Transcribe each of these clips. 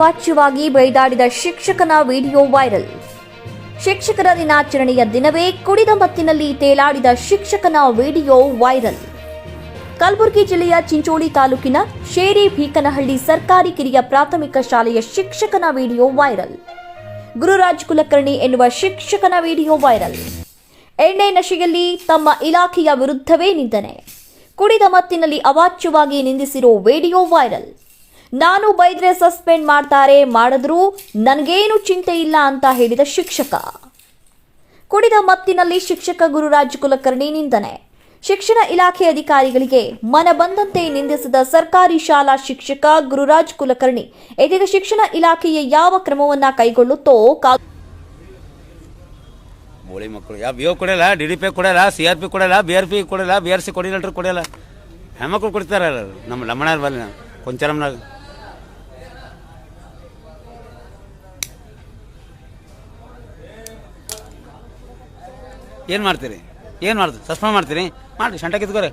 ವಾಚ್ಯವಾಗಿ ಬೈದಾಡಿದ ಶಿಕ್ಷಕನ video viral. ಶಿಕ್ಷಕರ ದಿನಾಚರಣೆಯ ದಿನವೇ ಕುಡಿದ ಮತ್ತಿನಲ್ಲಿ ತೇಲಾಡಿದ ಶಿಕ್ಷಕನ ವಿಡಿಯೋ ವೈರಲ್. ಕಲಬುರಗಿ ಜಿಲ್ಲೆಯ ಚಿಂಚೋಳಿ ತಾಲೂಕಿನ ಶೇರಿ ಭೀಕನಹಳ್ಳಿ ಸರ್ಕಾರಿ ಕಿರಿಯ ಪ್ರಾಥಮಿಕ ಶಾಲೆಯ ಶಿಕ್ಷಕನ ವಿಡಿಯೋ ವೈರಲ್. ಗುರುರಾಜ್ ಕುಲಕರ್ಣಿ ಎನ್ನುವ ಶಿಕ್ಷಕನ ವಿಡಿಯೋ ವೈರಲ್. ಎಣ್ಣೆ ನಶೆಯಲ್ಲಿ ತಮ್ಮ ಇಲಾಖೆಯ ವಿರುದ್ಧವೇ ನಿಂದನೆ. ಕುಡಿದ ಮತ್ತಿನಲ್ಲಿ ಅವಾಚ್ಯವಾಗಿ ನಿಂದಿಸಿರೋ ವಿಡಿಯೋ ವೈರಲ್. ನಾನು ಬೈದ್ರೆ ಸಸ್ಪೆಂಡ್ ಮಾಡ್ತಾರೆ ಮಾಡಿದ್ರೂ ನನಗೇನು ಚಿಂತೆ ಇಲ್ಲ ಅಂತ ಹೇಳಿದ ಶಿಕ್ಷಕ. ಕುಡಿದ ಮತ್ತಿನಲ್ಲಿ ಶಿಕ್ಷಕ ಗುರುರಾಜ್ ಕುಲಕರ್ಣಿ ನಿಂದನೆ. ಶಿಕ್ಷಣ ಇಲಾಖೆ ಅಧಿಕಾರಿಗಳಿಗೆ ಮನ ಬಂದಂತೆ ನಿಂದಿಸಿದ ಸರ್ಕಾರಿ ಶಾಲಾ ಶಿಕ್ಷಕ ಗುರುರಾಜ್ ಕುಲಕರ್ಣಿ ಇದೀಗ ಶಿಕ್ಷಣ ಇಲಾಖೆಯ ಯಾವ ಕ್ರಮವನ್ನ ಕೈಗೊಳ್ಳುತ್ತೋ ಬೋಳಿ ಮಕ್ಕಳು. ಯಾವ ಬಿ ಕೊಡಲ್ಲ, ಡಿ ಪಿ ಕೊಡಲ್ಲ, ಸಿ ಆರ್ ಪಿ ಕೊಡಲ್ಲ, ಬಿ ಆರ್ ಪಿ ಕೊಡಲ್ಲ, ಬಿ ಆರ್ ಸಿ ಕೊಡಿಲ್ಲ ಕೊಡಲ್ಲ. ಹೆಣ್ಮಕ್ಳು ಕೊಡ್ತಾರೆ ನಮ್ಮ ಲಮ್ಮಣ್ಣ ಬಲ್ಲಿ ಕೊಂಚರಮ್ನಾಗ ಏನು ಮಾಡ್ತೀರಿ? ಏನು ಮಾಡ್ತೀರಿ? ಸಸ್ಪೆಂಡ್ ಮಾಡ್ತೀರಿ? ಮಾಡ್ರಿ ಶಂಟ ಕಿತ್ಕೋರಿ.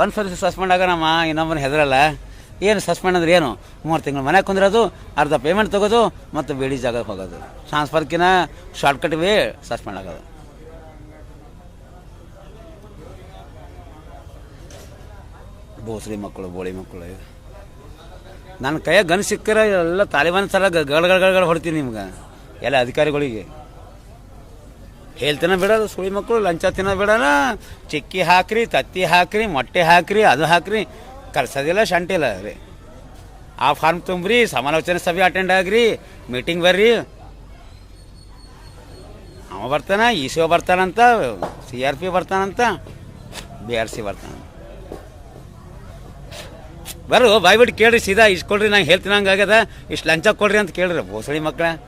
ಒಂದು ಸರಿ ಸಸ್ಪೆಂಡ್ ಆಗೋಣಮ್ಮ ಇನ್ನೊಬ್ಬನ ಹೆದರಲ್ಲ. ಏನು ಸಸ್ಪೆಂಡ್ ಅಂದ್ರೆ ಏನು? ಮೂರು ತಿಂಗಳು ಮನೆಗೆ ಕುಂದಿರೋದು, ಅರ್ಧ ಪೇಮೆಂಟ್ ತಗೋದು, ಮತ್ತು ಬೇಡಿ ಜಾಗಕ್ಕೆ ಹೋಗೋದು. ಟ್ರಾನ್ಸ್ಫರ್ಕಿನ ಶಾರ್ಟ್ಕಟ್ ವೇ ಸಸ್ಪೆಂಡ್ ಆಗೋದು. ಬೋಸ್ರಿ ಮಕ್ಕಳು, ಬೋಳಿ ಮಕ್ಕಳು. ನನ್ನ ಕೈಯಾಗ ಗನ್ ಸಿಕ್ಕರೆ ಎಲ್ಲ ತಾಲಿಬಾನ್ ಸಲ ಗಳಗಳಗಳ ಹೊಡ್ತೀನಿ ನಿಮ್ಗೆ. ಎಲ್ಲ ಅಧಿಕಾರಿಗಳಿಗೆ. ಹೇಳ್ತಿನ ಬಿಡೋದು, ಸುಳಿ ಮಕ್ಕಳು, ಲಂಚ ತಿನ್ನೋ ಬಿಡೋಣ ಚಿಕ್ಕಿ ಹಾಕ್ರಿ, ತತ್ತಿ ಹಾಕ್ರಿ, ಮೊಟ್ಟೆ ಹಾಕ್ರಿ, ಅದು ಹಾಕ್ರಿ. ಕಲ್ಸೋದಿಲ್ಲ, ಶಂಟಿಲ್ಲ ರೀ. ಆ ಫಾರ್ಮ್ ತುಂಬ್ರಿ, ಸಮಾಲೋಚನೆ ಸಭೆ ಅಟೆಂಡ್ ಆಗ್ರಿ ಮೀಟಿಂಗ್ ಬರ್ರಿ. ಅವ ಬರ್ತಾನ, ಇ ಸಿ ಒ ಬರ್ತಾನಂತ, ಸಿ ಆರ್ ಪಿ ಬರ್ತಾನಂತ, ಬಿ ಆರ್ ಸಿ ಬರ್ತಾನ ಬರ್ರು ಬಾಯ್ಬಿಟ್ಟು ಕೇಳ್ರಿ, ಸೀದಾ ಇಷ್ಟು ಕೊಡ್ರಿ, ನಂಗೆ ಹೇಳ್ತೀನಿ ಹಂಗಾಗ್ಯದ ಇಷ್ಟು ಲಂಚ ಕೊಡ್ರಿ ಅಂತ ಕೇಳ್ರಿ, ಭೋಸಳಿ ಮಕ್ಕಳ